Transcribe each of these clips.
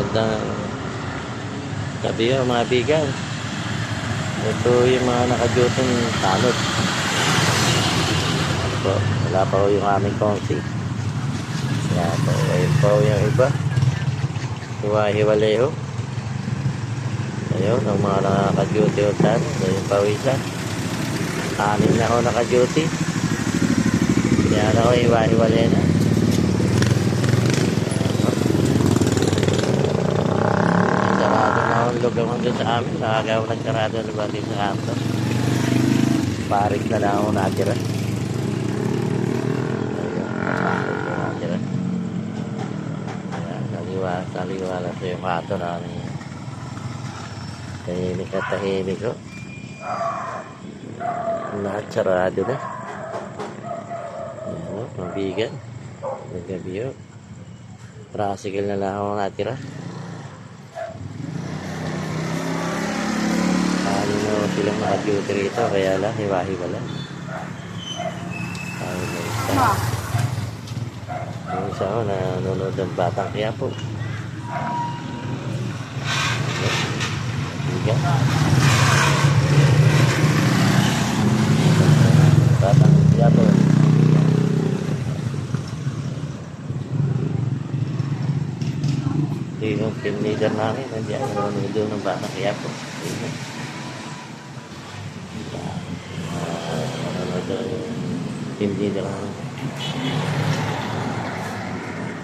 Magandang gabi yun, mga bigan. Ito yung mga nakadutong tanod. Ano po, wala pa yung aming kongsi. Yan po, ayun po yung iba. Hiwa-hiwalay ho. Ayun, ang mga naka-duty o tanod. Ayun pa isa. Anim na ho naka-duty. Yan ako, hiwa-hiwalay na. Sarado na ang lugar mo doon sa amin. Nakagawa ng sarado na ba din sa kanto. Parik na lang ako natira. Saliwa, saliwa lang sa yung kato namin. Tahimik at tahimik ko. Lahat sarado na. Oh, mabigan. Nagabi yun. Tricycle na lang ako natira. Paano na silang naka-duty rito, kaya lang, hiwa-hiwala. Paano na isa. Yung isa ko, nanonood ng Batang Quiapo. Higa. Batang Quiapo. Ito yung team leader namin, nandiyan, nanonood ng Batang Quiapo. Ayun. Ano daw yung team leader namin.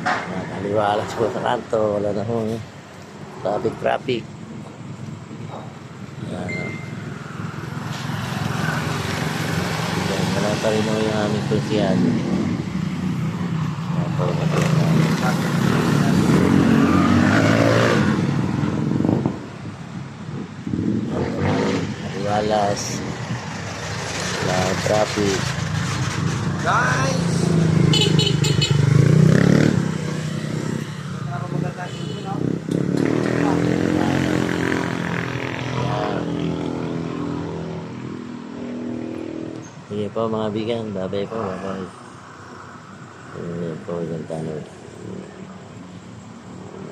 Nakaliwalas ko sa kanto, wala na hong traffic traffic. Ano. Yan, wala pa rin yung aming konsyado. Yan po, Nakaliwalas. Ang traffic. Guys! Sige po mga bigan, babay po, babay. Sige po yung tanong.